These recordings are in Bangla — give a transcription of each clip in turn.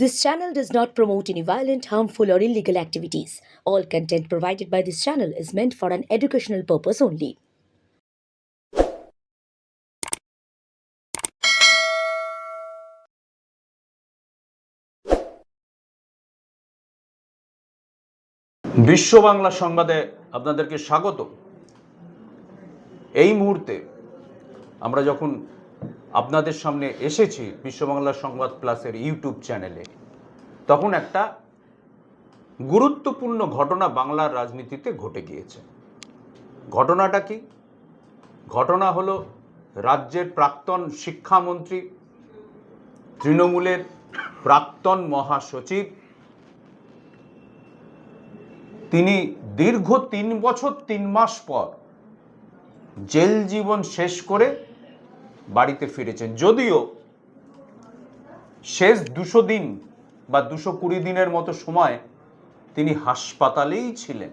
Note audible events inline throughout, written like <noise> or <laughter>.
This channel does not promote any violent, harmful, or illegal activities. All content provided by this channel is meant for an educational purpose only. বিশ্ব বাংলা সংবাদে আপনাদেরকে স্বাগত এই মুহূর্তে আমরা যখন আপনাদের সামনে এসেছি বিশ্ব বাংলা সংবাদ প্লাসের ইউটিউব চ্যানেলে। তখন একটা গুরুত্বপূর্ণ ঘটনা বাংলার রাজনীতিতে ঘটে গিয়েছে। ঘটনাটা কি? ঘটনা হলো রাজ্যের প্রাক্তন শিক্ষামন্ত্রী, তৃণমূলের প্রাক্তন মহাসচিব। তিনি দীর্ঘ তিন বছর, তিন মাস পর জেল জীবন শেষ করে বাড়িতে ফিরেছেন। যদিও শেষ দুশো দিন বা দুশো কুড়ি দিনের মতো সময় তিনি হাসপাতালেই ছিলেন।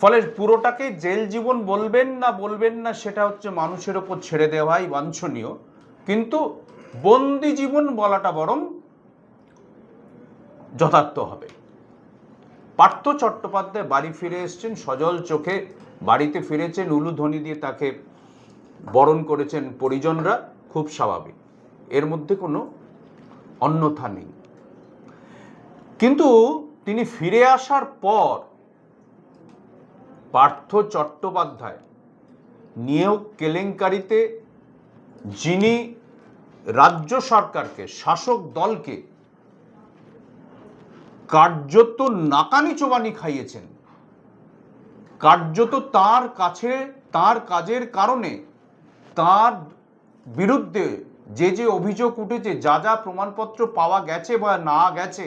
ফলে পুরোটাকে জেল জীবন বলবেন না বলবেন না সেটা হচ্ছে মানুষের ওপর ছেড়ে দেওয়াই বাঞ্ছনীয়। কিন্তু বন্দি জীবন বলাটা বরং যথার্থ হবে। পার্থ চট্টোপাধ্যায় বাড়ি ফিরে এসেছেন, সজল চোখে বাড়িতে ফিরেছেন উলুধ্বনি দিয়ে তাকে বরণ করেছেন পরিজনরা, খুব স্বাভাবিক। এর মধ্যে কোনো অন্যথা নেই। কিন্তু তিনি ফিরে আসার পর পার্থ চট্টোপাধ্যায় নিয়োগ কেলেঙ্কারিতে যিনি রাজ্য সরকারকে, শাসক দলকে কার্যত নাকানি চোবানি খাইয়েছেন, কার্যত তার কাছে, তার কাজের কারণে তার বিরুদ্ধে যে যে অভিযোগ উঠেছে, যা যা প্রমাণপত্র পাওয়া গেছে বা না গেছে,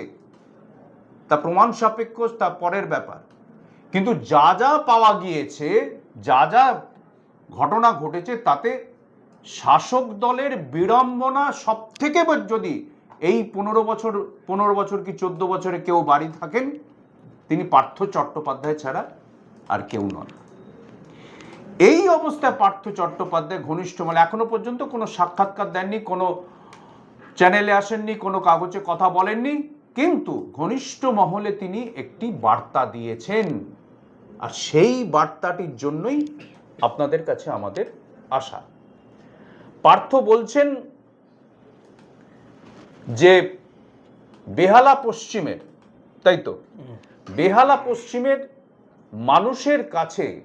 তা প্রমাণ সাপেক্ষ, তা পরের ব্যাপার। কিন্তু যা যা পাওয়া গিয়েছে, যা যা ঘটনা ঘটেছে, তাতে শাসক দলের বিড়ম্বনা সব থেকে যদি এই পনেরো বছর পনেরো বছর কি চোদ্দ বছরে কেউ বাড়ি থাকেন, তিনি পার্থ চট্টোপাধ্যায় ছাড়া আর কেউ নন। এই অবস্থায় পার্থ চট্টোপাধ্যায় ঘনিষ্ঠ মানে এখনও পর্যন্ত কোনো সাক্ষাৎকার দেননি কোনো চ্যানেলে আসেননি কোনো কাগজে কথা বলেননি কিন্তু ঘনিষ্ঠ মহলে তিনি একটি বার্তা দিয়েছেন। আর সেই বার্তাটির জন্যই আপনাদের কাছে আমাদের আশা। পার্থ বলছেন যে বেহালা পশ্চিমের তাই তো? বেহালা পশ্চিমের মানুষের কাছে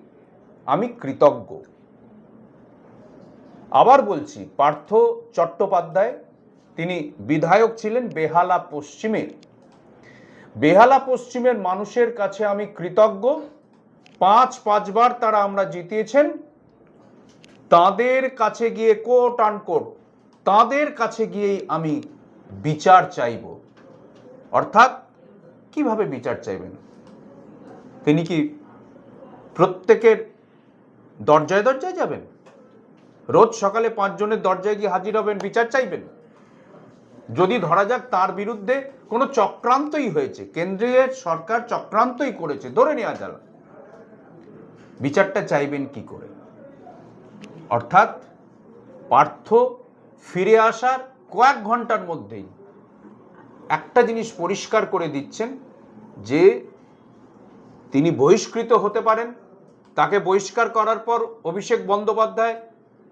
আমি কৃতজ্ঞ। আবার বলছি, পার্থ চট্টোপাধ্যায়, তিনি বিধায়ক ছিলেন বেহালা পশ্চিমের। বেহালা পশ্চিমের মানুষের কাছে আমি কৃতজ্ঞ। পাঁচ, পাঁচবার তারা আমরা জিতিয়েছেন। তাদের কাছে গিয়ে কোট আনকোট তাদের কাছে গিয়েই আমি বিচার চাইব। অর্থাৎ, কীভাবে বিচার চাইবেন? তিনি কি প্রত্যেকের দরজায় দরজায় যাবেন। রোজ সকালে পাঁচজনের দরজায় গিয়ে হাজির হবেন, বিচার চাইবেন। যদি ধরা যাক তার বিরুদ্ধে কোনো চক্রান্তই হয়েছে, কেন্দ্রীয় সরকার চক্রান্তই করেছে, ধরে নেওয়া যাবে বিচারটা চাইবেন কি করে? অর্থাৎ পার্থ ফিরে আসার কয়েক ঘণ্টার মধ্যেই একটা জিনিস পরিষ্কার করে দিচ্ছেন যে তিনি বহিষ্কৃত হতে পারেন তাকে বহিষ্কার করার পর অভিষেক বন্দ্যোপাধ্যায়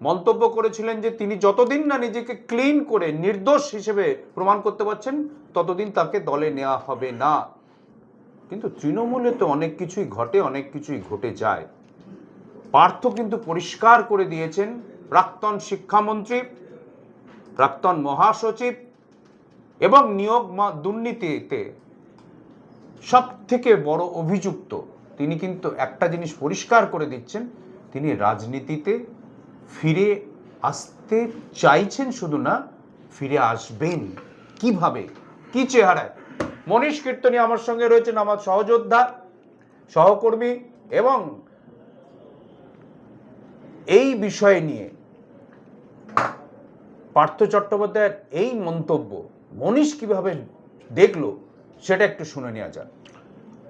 মন্তব্য করেছিলেন যে তিনি যতদিন না নিজেকে ক্লিন করে নির্দোষ হিসেবে প্রমাণ করতে পারছেন, ততদিন তাকে দলে নেওয়া হবে না। কিন্তু তৃণমূলে তো অনেক কিছুই ঘটে, অনেক কিছুই ঘটে যায়। পার্থ কিন্তু পরিষ্কার করে দিয়েছেন, প্রাক্তন শিক্ষামন্ত্রী, প্রাক্তন মহাসচিব এবং নিয়োগ দুর্নীতিতে সব থেকে বড় অভিযুক্ত। তিনি কিন্তু একটা জিনিস পরিষ্কার করে দিচ্ছেন, তিনি রাজনীতিতে ফিরে আসতে চাইছেন শুধু না, ফিরে আসবেন। কীভাবে? কি চেহারায়? মনীষ কীর্তনী আমার সঙ্গে রয়েছেন, আমার সহযোদ্ধা, সহকর্মী এবং এই বিষয় নিয়ে পার্থ চট্টোপাধ্যায়ের এই মন্তব্য মনীষ কীভাবে দেখল, সেটা একটু শুনে নেওয়া যাক।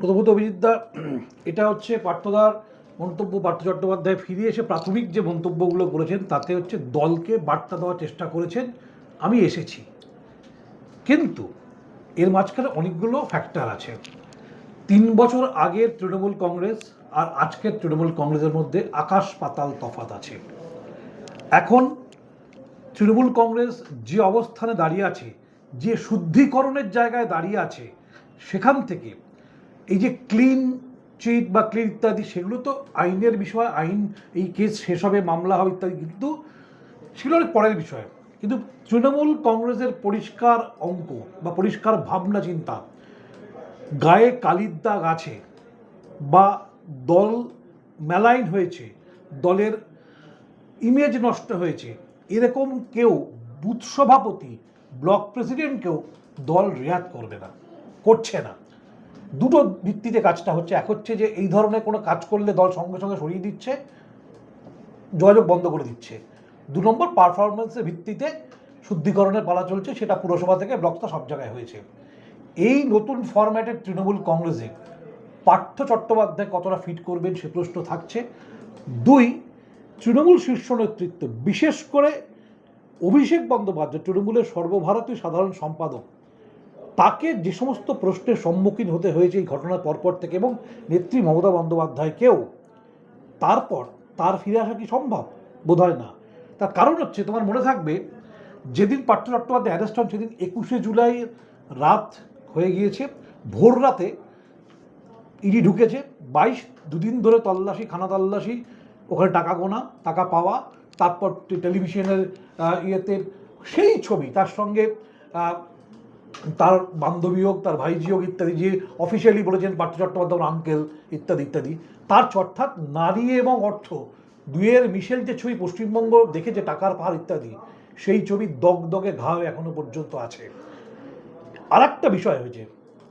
প্রথমত অভিজিৎদা, <clears throat> এটা হচ্ছে পার্থদার মন্তব্য পার্থ চট্টোপাধ্যায় ফিরে এসে প্রাথমিক যে মন্তব্যগুলো করেছেন, তাতে হচ্ছে দলকে বার্তা দেওয়ার চেষ্টা করেছেন, আমি এসেছি। কিন্তু এর মাঝখানে অনেকগুলো ফ্যাক্টর আছে। তিন বছর আগের তৃণমূল কংগ্রেস আর আজকের তৃণমূল কংগ্রেসের মধ্যে আকাশ পাতাল তফাত আছে। এখন তৃণমূল কংগ্রেস যে অবস্থানে দাঁড়িয়ে আছে, যে শুদ্ধিকরণের জায়গায় দাঁড়িয়ে আছে, সেখান থেকে এই যে ক্লিন চিট বা ক্লিন ইত্যাদি, সেগুলো তো আইনের বিষয়, আইন এই কেস শেষ হবে, মামলা হবে ইত্যাদি, কিন্তু সেগুলো অনেক পরের বিষয়। কিন্তু তৃণমূল কংগ্রেসের পরিষ্কার অঙ্ক বা পরিষ্কার ভাবনা চিন্তা, গায়ে কালির দাগ আছে বা দল মেলাইন হয়েছে, দলের ইমেজ নষ্ট হয়েছে, এরকম কেউ বুথ সভাপতি ব্লক প্রেসিডেন্টকেও দল রেয়াত করবে না, করছে না। দুটো ভিত্তিতে কাজটা হচ্ছে। এক হচ্ছে যে এই ধরনের কোনো কাজ করলে দল সঙ্গে সঙ্গে সরিয়ে দিচ্ছে, যোগাযোগ বন্ধ করে দিচ্ছে। দু নম্বর পারফরমেন্সের ভিত্তিতে শুদ্ধিকরণের পালা চলছে, সেটা পুরসভা থেকে ব্লকটা সব জায়গায় হয়েছে। এই নতুন ফরম্যাটের তৃণমূল কংগ্রেসে পার্থ চট্টোপাধ্যায় কতটা ফিট করবেন সে প্রশ্ন থাকছে। দুই, তৃণমূল শীর্ষ নেতৃত্ব, বিশেষ করে অভিষেক বন্দ্যোপাধ্যায়, তৃণমূলের সর্বভারতীয় সাধারণ সম্পাদক তাকে যে সমস্ত প্রশ্নের সম্মুখীন হতে হয়েছে এই ঘটনার পরপর থেকে এবং নেত্রী মমতা বন্দ্যোপাধ্যায়কেও, তারপর তার ফিরে আসা কি সম্ভব? বোধহয় না। তার কারণ হচ্ছে, তোমার মনে থাকবে, যেদিন পার্থ চট্টোপাধ্যায় অ্যারেস্ট হন, সেদিন একুশে জুলাই রাত হয়ে গিয়েছে। ভোর রাতে ইডি ঢুকেছে। বাইশ, দুদিন ধরে তল্লাশি, খানা তল্লাশি, ওখানে টাকা গোনা, টাকা পাওয়া, তারপর টেলিভিশনের ইয়েতে সেই ছবি, তার সঙ্গে তার বান্ধবী হোক, তার ভাইজি হোক, ইত্যাদি, যে অফিসিয়ালি বলেছেন পার্থ চট্টোপাধ্যায় আঙ্কেল ইত্যাদি ইত্যাদি। তার অর্থাৎ নারী এবং অর্থ দুয়ের মিশেল যে ছবি পশ্চিমবঙ্গ দেখেছে, টাকার পাহাড়, ইত্যাদি, সেই ছবি দগদগে ঘা হয়ে এখনও পর্যন্ত আছে। আর একটা বিষয় হয়েছে,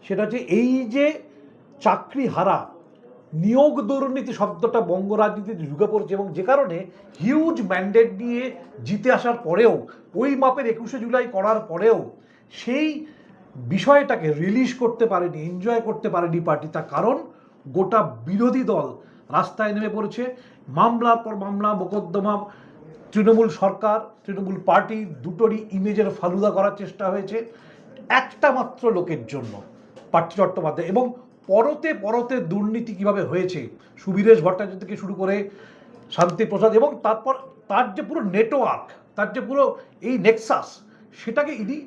সেটা হচ্ছে এই যে চাকরি হারা নিয়োগ দুর্নীতি শব্দটা বঙ্গ রাজনীতিতে ঢুকে পড়ছে এবং যে কারণে হিউজ ম্যান্ডেট নিয়ে জিতে আসার পরেও, ওই মাপের একুশে জুলাই করার পরেও সেই বিষয়টাকে রিলিজ করতে পারেনি এনজয় করতে পারেনি পার্টি তার কারণ গোটা বিরোধী দল রাস্তায় নেমে পড়েছে। মামলার পর মামলা, মোকদ্দমা, তৃণমূল সরকার, তৃণমূল পার্টি দুটোরই ইমেজের ফালুদা করার চেষ্টা হয়েছে একটা মাত্র লোকের জন্য, পার্থ চট্টোপাধ্যায়। এবং পরতে পরতে দুর্নীতি কীভাবে হয়েছে, সুবীরেশ ভট্টাচার্য থেকে শুরু করে শান্তিপ্রসাদ এবং তারপর তার যে পুরো নেটওয়ার্ক তার যে পুরো এই নেক্সাস সেটাকে ইডি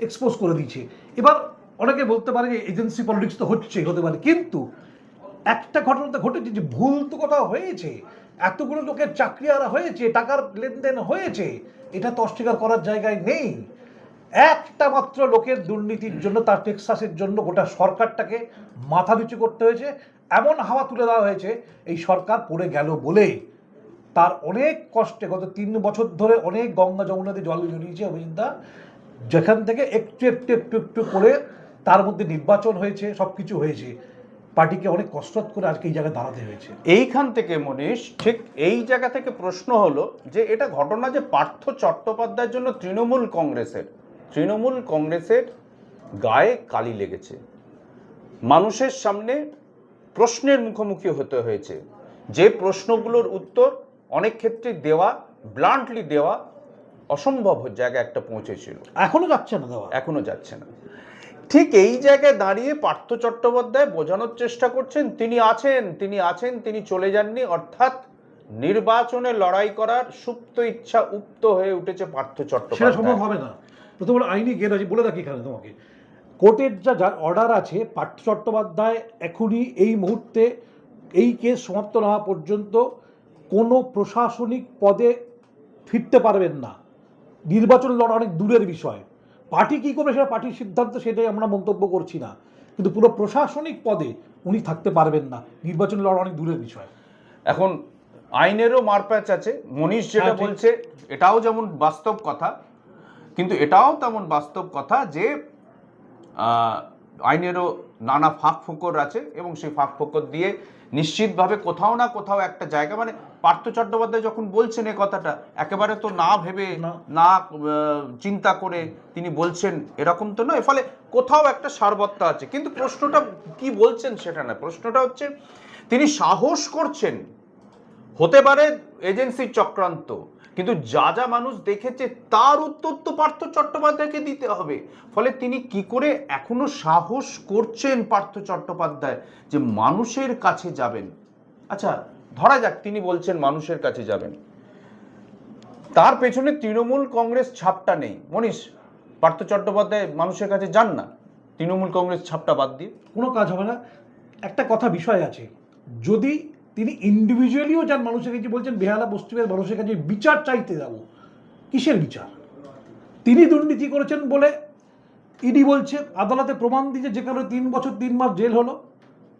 এক্সপোজ করে দিয়েছে। এবার অনেকে বলতে পারে যে এজেন্সি পলিটিক্স তো হচ্ছেই, হতে পারে। কিন্তু একটা ঘটনা তো ঘটেছে যে ভুল তো কোথাও হয়েছে। এতগুলো লোকের চাকরি আরা হয়েছে, টাকার লেনদেন হয়েছে, এটা তো অস্বীকার করার জায়গায় নেই। একটা মাত্র লোকের দুর্নীতির জন্য, তার টেক্সাসের জন্য গোটা সরকারটাকে মাথা নিচু করতে হয়েছে। এমন হাওয়া তুলে দেওয়া হয়েছে, এই সরকার পড়ে গেল বলে। তার অনেক কষ্টে গত তিন বছর ধরে অনেক গঙ্গা যমুনাতে জল জড়িয়েছে অভিজিৎদা যেখান থেকে একটু একটু একটু একটু করে তার মধ্যে নির্বাচন হয়েছে সব কিছু হয়েছে। পার্টিকে অনেক কষ্ট করে আজকে এই জায়গায় দাঁড়াতে হয়েছে। এইখান থেকে মনীষ, ঠিক এই জায়গা থেকে প্রশ্ন হলো যে এটা ঘটনা যে পার্থ চট্টোপাধ্যায়ের জন্য তৃণমূল কংগ্রেসের। তৃণমূল কংগ্রেসের গায়ে কালি লেগেছে। মানুষের সামনে প্রশ্নের মুখোমুখি হতে হয়েছে। যে প্রশ্নগুলোর উত্তর অনেক ক্ষেত্রে দেওয়া ব্লান্টলি দেওয়া অসম্ভব জায়গায় একটা পৌঁছেছিল। এখনও যাচ্ছে না দেওয়া। এখনও যাচ্ছে না। ঠিক এই জায়গায় দাঁড়িয়ে পার্থ চট্টোপাধ্যায় বোঝানোর চেষ্টা করছেন তিনি আছেন তিনি আছেন তিনি চলে যাননি অর্থাৎ নির্বাচনে লড়াই করার সুপ্ত ইচ্ছা উপ্ত হয়ে উঠেছে পার্থ সেটা সম্ভব চট্টোপাধ্যায় হবে না। প্রথমত আইনি গেট আছে বলে রাখি এখানে তোমাকে। কোর্টের যা অর্ডার আছে পার্থ চট্টোপাধ্যায় এখনই এই মুহূর্তে এই কেস সমাপ্ত না হওয়া পর্যন্ত কোনো প্রশাসনিক পদে ফিরতে পারবেন না। নির্বাচন লড়া অনেক দূরের বিষয়। পার্টি কী করবে সেটা পার্টির সিদ্ধান্ত সেটাই আমরা মন্তব্য করছি না। কিন্তু পুরো প্রশাসনিক পদে উনি থাকতে পারবেন না। নির্বাচন লড়া অনেক দূরের বিষয়। এখন আইনেরও মারপ্যাচ আছে। মনীষ যেটা হ্যাঁ, বলছে এটাও যেমন বাস্তব কথা কিন্তু এটাও তেমন বাস্তব কথা যে আইনেরও নানা ফাঁক ফোকর আছে এবং সেই ফাঁক ফোকর দিয়ে নিশ্চিতভাবে কোথাও না কোথাও একটা জায়গা মানে পার্থ চট্টোপাধ্যায় যখন বলছেন এ কথাটা একেবারে তো না ভেবে না। চিন্তা করে তিনি বলছেন এরকম তো নয় ফলে কোথাও একটা সারবত্তা আছে কিন্তু প্রশ্নটা কি বলছেন সেটা না প্রশ্নটা হচ্ছে তিনি সাহস করছেন হতে পারে এজেন্সির চক্রান্ত, কিন্তু যা যা মানুষ দেখেছে তার উত্তর তো পার্থ চট্টোপাধ্যায়কে দিতে হবে। ফলে তিনি কি করে এখনও সাহস করছেন পার্থ চট্টোপাধ্যায় যে মানুষের কাছে যাবেন? আচ্ছা ধরা যাক তিনি বলছেন মানুষের কাছে যাবেন। তার পেছনে তৃণমূল কংগ্রেস ছাপটা নেই। মনীষ, পার্থ চট্টোপাধ্যায় মানুষের কাছে যান না? তৃণমূল কংগ্রেস ছাপটা বাদ দিয়ে। কোনো কাজ হবে না। একটা কথা বিষয় আছে। যদি তিনি ইন্ডিভিজুয়ালিও যান মানুষের কাছে বলছেন, বেহালা পশ্চিমের মানুষের কাছে বিচার চাইতে যাব। কিসের বিচার? তিনি দুর্নীতি করেছেন বলে ইডি বলছে, আদালতে প্রমাণ দিয়েছে যে কারণে তিন বছর তিন মাস জেল হলো।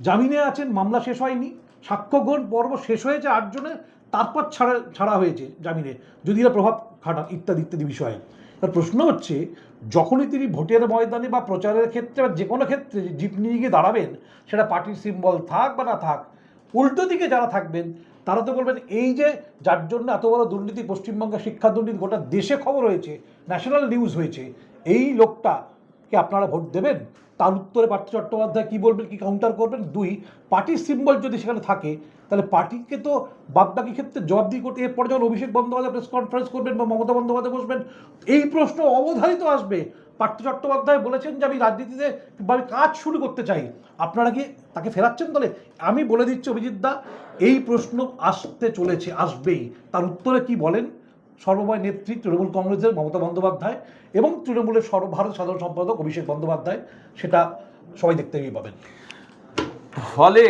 জামিনে আছেন, মামলা শেষ হয়নি। সাক্ষ্য গ্রহণ পর্ব শেষ হয়েছে আটজনের তারপর ছাড়া ছাড়া হয়েছে জামিনে। যদি এরা প্রভাব খাটান, ইত্যাদি ইত্যাদি বিষয়ে। তার প্রশ্ন হচ্ছে, যখনই তিনি ভোটের ময়দানে বা প্রচারের ক্ষেত্রে বা যে কোনো ক্ষেত্রে জিপ নিয়ে গিয়ে দাঁড়াবেন, সেটা পার্টির সিম্বল থাক বা না থাক উল্টো দিকে যারা থাকবেন, তারা তো বলবেন, এই যে যার জন্য এত বড় দুর্নীতি পশ্চিমবঙ্গে শিক্ষা দুর্নীতি গোটা দেশে খবর হয়েছে ন্যাশনাল নিউজ হয়েছে, এই লোকটাকে আপনারা ভোট দেবেন? তার উত্তরে পার্থ চট্টোপাধ্যায় কী বলবেন, কি কাউন্টার করবেন? দুই, পার্টির সিম্বল যদি সেখানে থাকে, তাহলে পার্টিকে তো বাদবাকি ক্ষেত্রে জবাবদিহি করতে, এরপর যখন অভিষেক বন্দ্যোপাধ্যায় প্রেস কনফারেন্স করবেন বা মমতা বন্দ্যোপাধ্যায় বসবেন, এই প্রশ্ন অবধারিত আসবে। পার্থ চট্টোপাধ্যায় বলেছেন যে, আমি রাজনীতিতে কাজ শুরু করতে চাই। আপনারা কি তাকে ফেরাচ্ছেন তাহলে আমি বলে দিচ্ছি অভিজিৎ দা, এই প্রশ্ন আসতে চলেছে, আসবেই। তার উত্তরে কি বলেন? সর্বময় নেত্রী তৃণমূল কংগ্রেসের মমতা বন্দ্যোপাধ্যায় এবং তৃণমূলের সর্ব ভারত সাধারণ সম্পাদক অভিষেক বন্দ্যোপাধ্যায়, সেটা সবাই দেখতে পাবেন। ফলে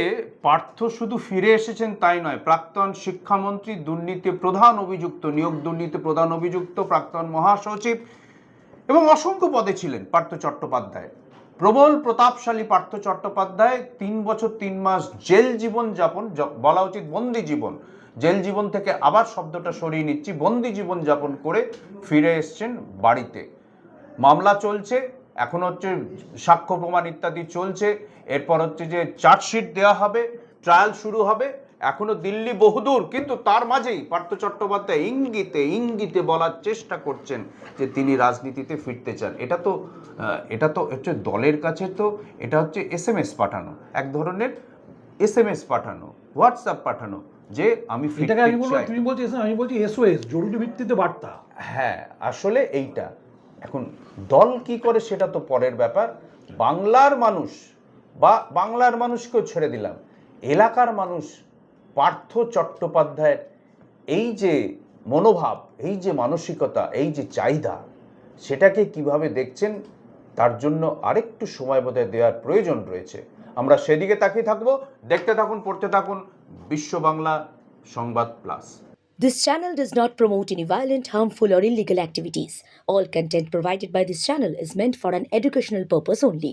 পার্থ শুধু ফিরে এসেছেন তাই নয়, প্রাক্তন শিক্ষামন্ত্রী, দুর্নীতি প্রধান অভিযুক্ত, নিয়োগ দুর্নীতি প্রধান অভিযুক্ত, প্রাক্তন মহাসচিব এবং অসংখ্য পদে ছিলেন পার্থ চট্টোপাধ্যায়। প্রবল প্রতাপশালী পার্থ চট্টোপাধ্যায় তিন বছর তিন মাস জেল জীবন যাপন বলা উচিত বন্দি জীবন। জেল জীবন থেকে আবার শব্দটা সরিয়ে নিচ্ছি, বন্দি জীবন যাপন করে ফিরে এসছেন বাড়িতে। মামলা চলছে, এখন হচ্ছে সাক্ষ্য প্রমাণ ইত্যাদি চলছে, এরপর হচ্ছে যে চার্জশিট দেওয়া হবে, ট্রায়াল শুরু হবে এখনও দিল্লি বহুদূর কিন্তু তার মাঝেই পার্থ চট্টোপাধ্যায় ইঙ্গিতে ইঙ্গিতে বলার চেষ্টা করছেন যে তিনি রাজনীতিতে ফিরতে চান। এটা তো এটা তো হচ্ছে দলের কাছে তো এটা হচ্ছে এস এম এস পাঠানো। এক ধরনের এস এম এস পাঠানো হোয়াটসঅ্যাপ পাঠানো যে আমি এটাকে আমি বলব তুমি বলছি আমি বলছি এসওএস জরুরি ভিত্তিতে বার্তা। হ্যাঁ আসলে এইটা। এখন দল কি করে সেটা তো পরের ব্যাপার। বাংলার মানুষ বা বাংলার মানুষকেও ছেড়ে দিলাম। এলাকার মানুষ পার্থ চট্টোপাধ্যায়ের এই যে মনোভাব এই যে মানসিকতা এই যে চাহিদা সেটাকে কীভাবে দেখছেন তার জন্য আরেকটু সময় বোধহয় দেওয়ার প্রয়োজন রয়েছে আমরা সেদিকে তাকিয়ে থাকব দেখতে থাকুন পড়তে থাকুন Bishwa Bangla Sangbad plus This channel does not promote any violent, harmful, or illegal activities. All content provided by this channel is meant for an educational purpose only.